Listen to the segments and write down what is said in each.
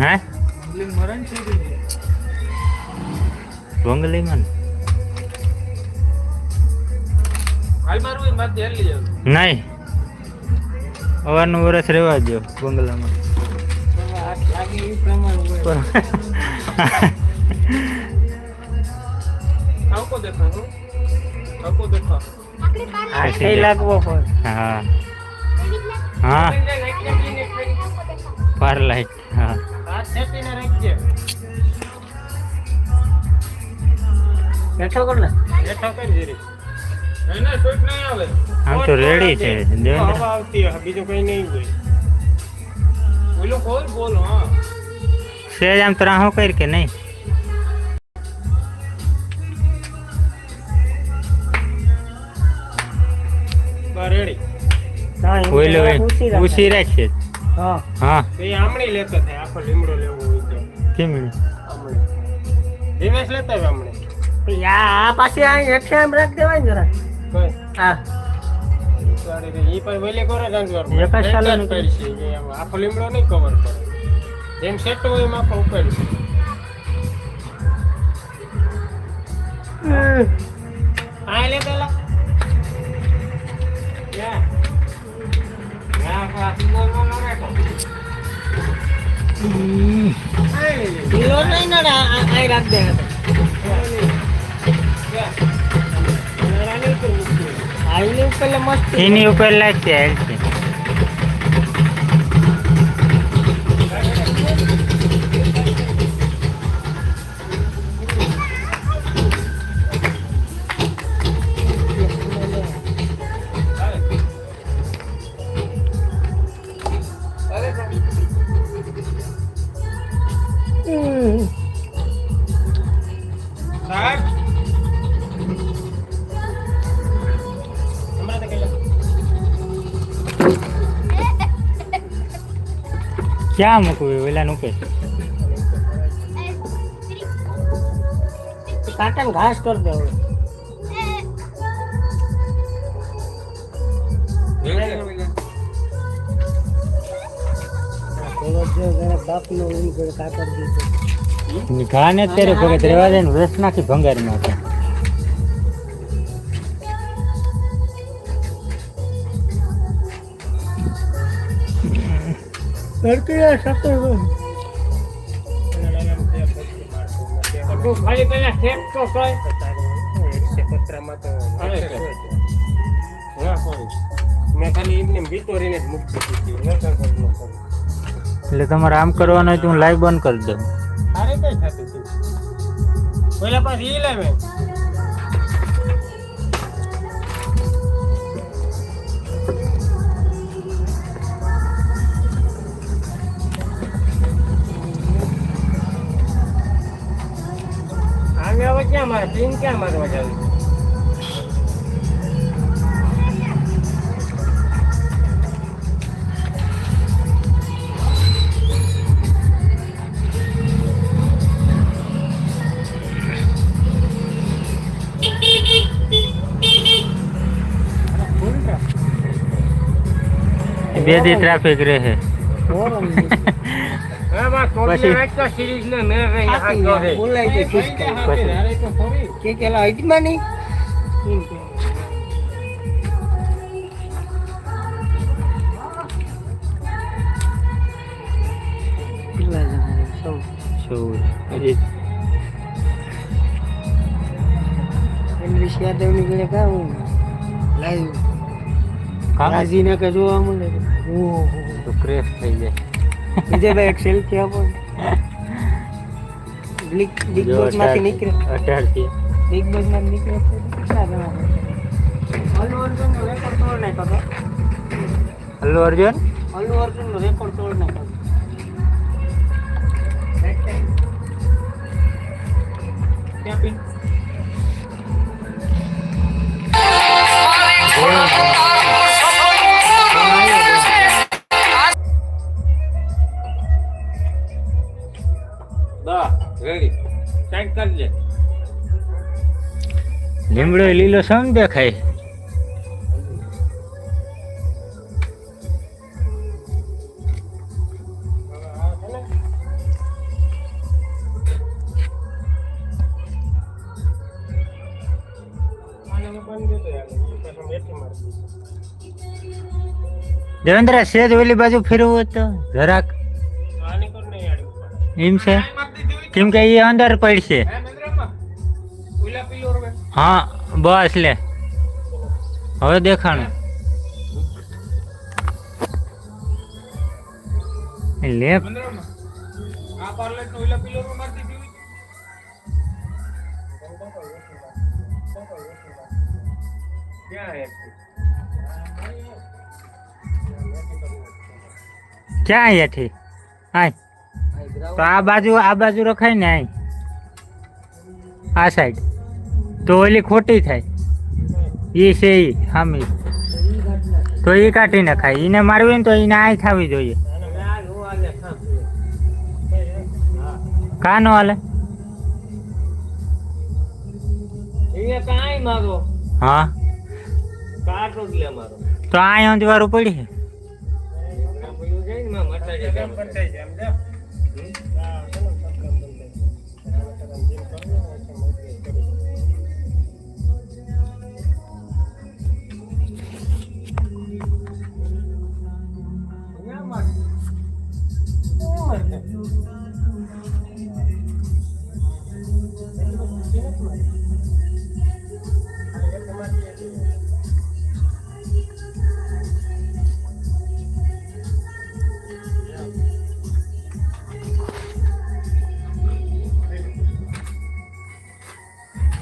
હે. ડોંગલી માં નહીં અવારનું વરસ રહેવા દો બંગલામાં. હું? હા. હા. પાર લાઈટ હા. હાથ છેટીને રાખજે બેઠો કર ને. બેઠો કર આમ તો રેડી છે બીજું કઈ નહીં હા. સેજ આમ ત્રાહો કર કે નહીં? રેડી. ઓઈલો ઉસી હા. હા. એ આમણી લેતો થાય આખો લીમડો લેવો હોય તો. કેમ આમણી દિવેશ લેતા હોય આમણે આ પાછી આ હેઠે એમ રાખ દેવાય જરા હા. પણ વેલે કરે આખો લીમડો નહીં કવર કરે. જેમ સેટ હોય એમ આખો ઉપાડી આ લે પેલા. યા યા પાછી બોલ બોલ રાખો નહીં ને આ આ- આ રાખ દે એની ઉપર લાગશે ક્યાં મૂકવું વેલા નું કે કાંટાને ઘાસ કર દે હવે. પેલો જો જરા બાપનો ઈ કરે કાતર દીધો. ઘા ને અત્યારે ભગત રેવા દે ને રસ નાખી ભંગાર નાખે પેલા ઠેક તો પત્રામાં હોય મેં ખાલી એમને વિતોરીને જ મૂકી દીધી. એટલે તમારે આમ કરવાનું હોય તો હું લાઈવ બંધ કરી દઉં. તારે કઈ થતું પેલા પાછી લાવે મારે પિન ક્યાં મારવા જાવ? બે દી ટ્રાફિક રહે. ઓરમ હા બા પછી- કોબલે વાંચતો સિરીઝ ને મેં કઈ થાકી હાથ ગયા, બોલાઈ ગઈ ખુશકી. પછી કે હું? લાઈવ. રાજીને કે જોવા મળે? ઓહો તો ક્રેશ થઈ જાય. વિજયભાઈ એક સેલ્ફી આપો બિગ બિગ બોસમાંથી નીકળે. નીકળે અઢારથી બિગ બોસમાંથી નીકળે તો કેટલા છે? અલ્લુ તો. અલ્લુ અર્જુન? અર્જુનનો રેકોર્ડ તોડ નાખ્યો ક્યાં પિન રેડી. સાઈડ કરજે લીમડો લીલો સમ દેખાય. દેવેન્દ્ર સેજ ઓલી બાજુ ફેરવું તો જરાક. એમ છે? કેમ કે એ અંદર પડશે હે મેન્દ્રમાં ઓલા પીલો રે હા બસ લે હવે દેખાણું લે મેન્દ્રમાં આ પાર્લેટ નો ઓલા પીલો રે મારતી દીધી ક્યાં એક છે? ક્યાં હેઠી આય તો આ બાજુ આ બાજુ રખાય ને આય. આ સાઈડ તો ઓલી ખોટી થાય. એ છે ઈ હામી. તો એ કાઢી નખાય. એને મારવી ને તો એને આય થવી જોઈએ. આને મેં આ નો આલે ખામ. હા. કા નો હાલે એને કાંઈ મારો. હા. કાટો જ લે મારો. તો આય અંજવારું પડી છે.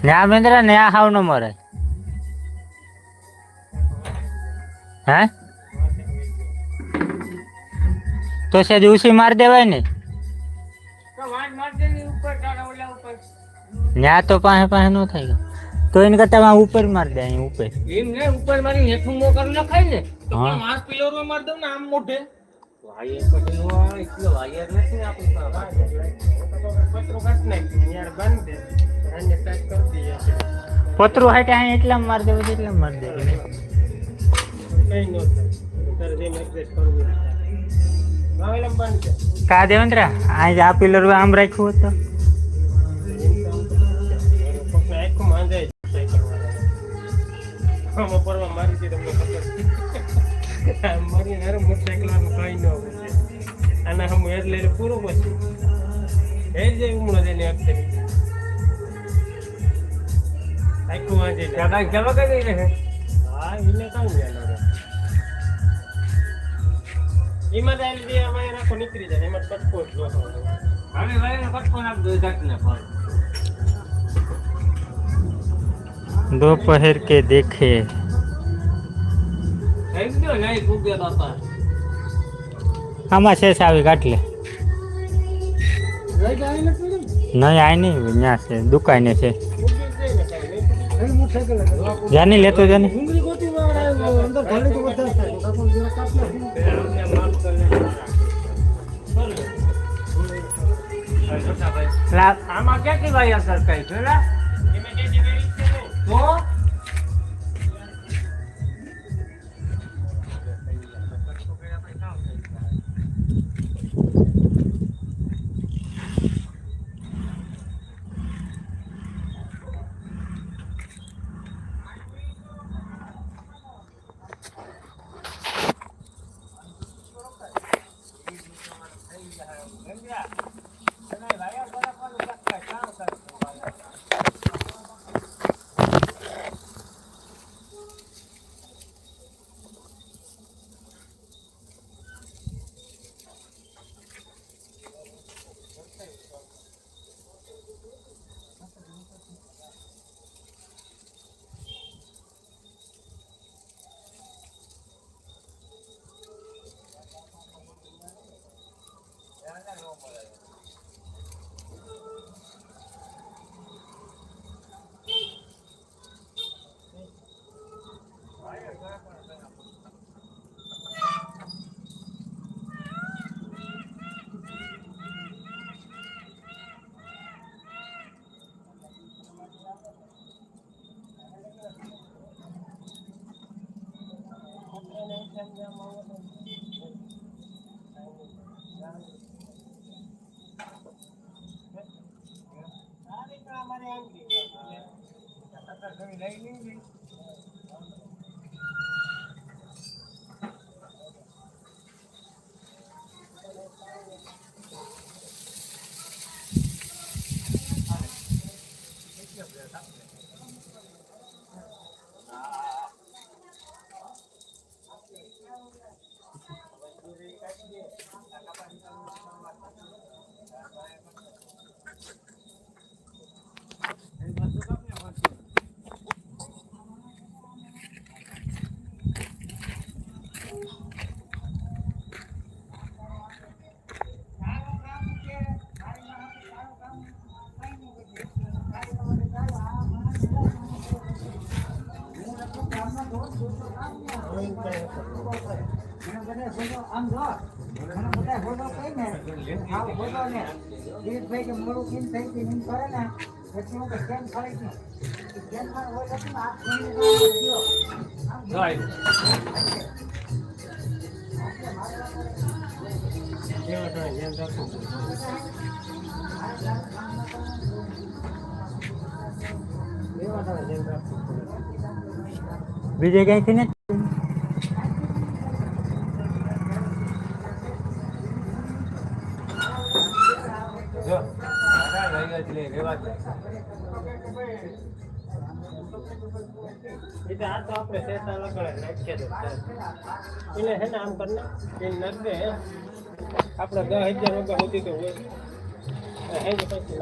ને આ ન્યા ને આ હાવ ન મરે. હે? તો છે ઉસી માર દેવાય ને. ન્યા તો પાસે પાસે નો થાય તો એને કરતા આ ઉપર માર દે અહીં ઉપર. એમ ને ઉપર મારી હેઠું મો કરી નખાય ને તો પણ માસ પિલરમાં માર દઉં ને આમ મોઢે. વાયર આવે વાયર નથી આપણી પાસે. પતરો કાઢ નાખ્યું યાર બંધ. દે પતરું હાટે અહીં એટલા માર દેવું છે, એટલા માર દેવું કઈ ન તારે જેમ એડજસ્ટ કરવું હોય. બંધ કા દેવેન્દ્ર આ આ પિલર આમ રાખ્યું હતું. એનું અને હમ હેર લઈને પૂરું પછી હેર જાય ઉમળો જઈને અક્ષરી આખું વાંચી લે કાંઈ કેવા કરી રહે હા એને કાંઈ ધ્યાન ન રહે. એમાં જ આલી દે આમાં એ રાખો નીકળી જાય એમાં કટકો જ જોતો હોય. હવે વાયર કટકો નાખ દો જાતને ફળ दोपहर के देखे એક દો નહીં કૂદે બાપા આમાં શેષ આવી કાઢ લે લઈ જાય ને પેલું. નહીં આય નહીં ત્યાં છે દુકાને છે જાની લેતો જાની. વાળા અંદર ભલે તો વધારે થાય તો આપણે જરા કાપ નાખીએ. આમને માફ કરીને લા આમાં ક્યાંથી જે ને, મને બધા કઈ આવ ફોટો ને દિલીપભાઈ કે મોડું કેમ થઈ ગયું એમ કરે ને પછી હું તો કેમ ફરી ગયું? કેમ પણ હોય તો જોઈને ગયો? બીજે ક્યાંયથી ને? જો. એટલે આ તો આપણે શેષા લગાડે, નાખીએ તો એટલે ને આમ કરીને એ નાખ આપણે દસ હજાર રૂપિયા સુધી તો હોય. હે પછી